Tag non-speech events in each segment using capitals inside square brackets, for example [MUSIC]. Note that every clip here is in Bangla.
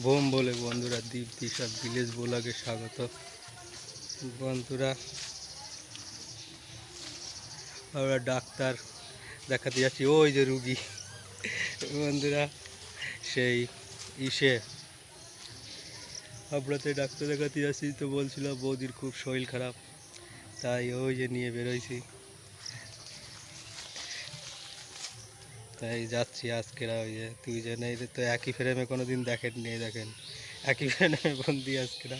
বোম বলে বন্ধুরা দ্বীপ দিশা ভিলেজ ব্লগে স্বাগত। বন্ধুরা, আমরা ডাক্তার দেখাতে যাচ্ছি। ওই যে রুগী। বন্ধুরা, সেই ইসে। আপনাতে ডাক্তার দেখাতে যাচ্ছি তো বলছিলাম বৌদির খুব শরীর খারাপ, তাই ওই যে নিয়ে বেরোইছি। তাই যাচ্ছি আজকে ওই যে তুই যে নেই তো একই ফ্রেমে কোনো দিন দেখেন নিয়ে দেখেন। একই ফ্রেমে বন্দি আজকে না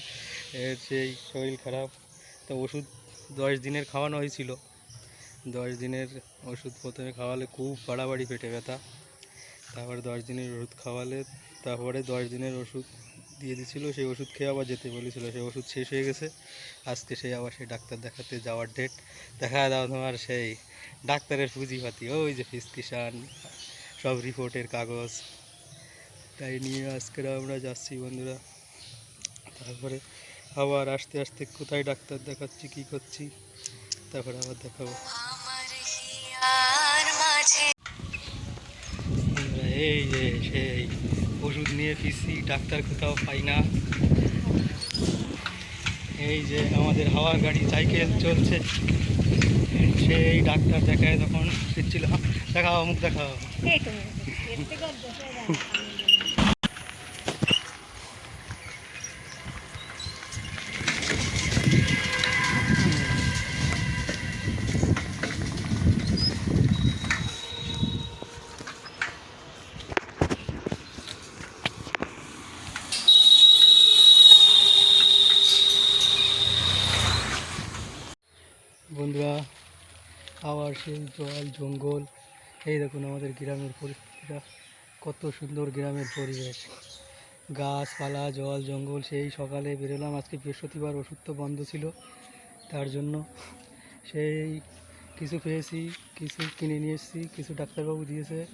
এর সেই শরীর খারাপ। তো ওষুধ দশ দিনের খাওয়ানো হয়েছিল। দশ দিনের ওষুধ প্রথমে খাওয়ালে খুব বাড়াবাড়ি পেটে ব্যথা। তারপরে দশ দিনের ওষুধ খাওয়ালে, তারপরে দশ দিনের ওষুধ দিয়ে দিছিল, সেই ওষুধ খেয়ে আবার যেতে বলেছিল। সেই ওষুধ শেষ হয়ে গেছে। আজকে সেই আবার সেই ডাক্তার দেখাতে যাওয়ার ডেট দেখা দাও তোমার সেই ডাক্তারের পুঁজিপাতি। ওই যে প্রেসক্রিপশান সব রিপোর্টের কাগজ। তাই নিয়ে আজকে আমরা যাচ্ছি বন্ধুরা। তারপরে আবার আস্তে আস্তে কোথায় ডাক্তার দেখাচ্ছি কী করছি তারপরে আবার দেখাবো। এই যে সেই ওষুধ নিয়ে ফিরছি ডাক্তার কোথাও পাই না। এই যে আমাদের হাওয়া গাড়ি সাইকেল চলছে। সেই ডাক্তার দেখায় তখন ফিরছিল দেখাও মুখ দেখাও এই তো এর থেকে আর বসে যায় না, সামনে দিকে। বন্ধুরা আবার সেই জল, জঙ্গল, এই দেখুন আমাদের গ্রামের পরিস্থিতিটা, কত সুন্দর গ্রামের পরিবেশ। গাছপালা, জল, জঙ্গল, সেই সকালে বেরোলাম, আজকে বৃহস্পতিবার ওষুধ তো বন্ধ ছিল, তার জন্য সেই কিছু পেয়েছি কিছু কিনে নিয়ে এসেছি, কিছু ডাক্তারবাবু দিয়েছে,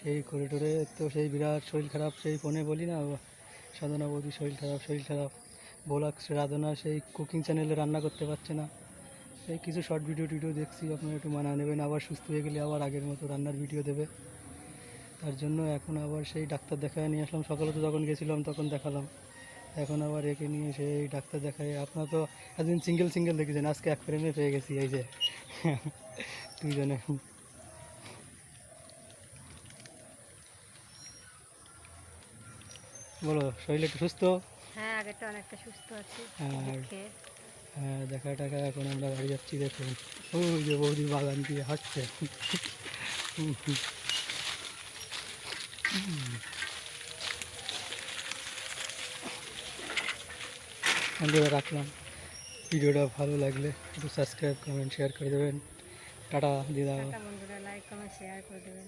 সেই করিডোরে তো সেই বিরাট শরীর খারাপ, সেই ফোনে বলি না, সাধনা বৌদি শরীর খারাপ শরীর খারাপ, বোলাক রাধনা সেই কুকিং চ্যানেলে রান্না করতে পারছে না। এই কিছু শর্ট ভিডিও টিডিও দেখছি আপনারা একটু মানা নেবেন আবার সুস্থ হয়ে গেলে আবার আগের মতো রান্নার ভিডিও দেবে। তার জন্য এখন আবার সেই ডাক্তার দেখায় নিয়ে আসলাম। সকালে তো যখন গেছিলাম তখন দেখালাম। এখন আবার একে নিয়ে সেই ডাক্তার দেখায়। আপনারা তো একদিন সিঙ্গেল সিঙ্গেল দেখেছেন আজকে এক ফ্রেমে পেয়ে গেছি এই যে। [LAUGHS] দুইজনে। বলো শরীর একটু সুস্থ? হ্যাঁ আগে তো অনেকটা সুস্থ আছি খেয়ে হ্যাঁ দেখা টাকা এখন আমরা বাড়ি যাচ্ছি দেখুন ওই যে বৌদি বাগান দিয়ে হাঁটছে বন্ধুরা রাখলাম ভিডিওটা ভালো লাগলে একটু সাবস্ক্রাইব কমেন্ট শেয়ার করে দেবেন টাটা দিদা টাটা বন্ধুরা লাইক কমেন্ট শেয়ার করে দেবেন